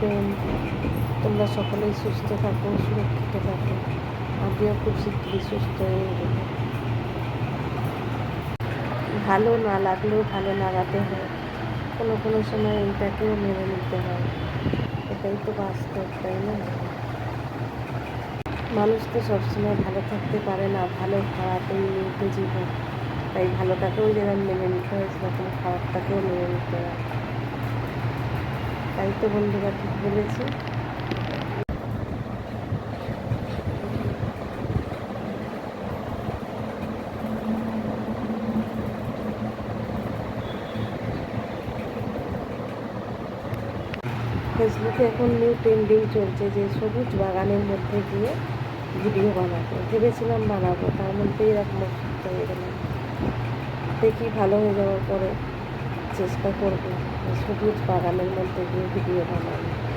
Friend তোমরা সকলেই সুস্থ থাকো, সুরক্ষিত থাকো। আমিও খুব শীঘ্রই সুস্থ হয়ে উঠবো ভালো না লাগলেও ভালো লাগাতে হয়। কোনো কোনো সময় এইটাকেও মেনে নিতে হয়। এটাই তো বাস্তব, তাই না? মানুষ তো সবসময় ভালো থাকতে পারে না, ভালো খারাপই তো জীবন। তাই ভালোটাকেও যেরকম মেনে নিতে হয়, সেরকম খারাপটাকেও মেনে নিতে হয়। তাই তো বন্ধুরা ঠিক বলেছি। ফেসবুকে এখন নিউ ট্রেন্ডিং চলছে যে সবুজ বাগানের মধ্যে গিয়ে ভিডিও বানাবো। ভেবেছিলাম বানাবো, তার মধ্যে এরকম অসুস্থ হয়ে গেলাম। দেখি ভালো হয়ে যাওয়ার পরে চেষ্টা করব যে সবুজ বাগানের মধ্যে গিয়ে ভিডিও বানাবো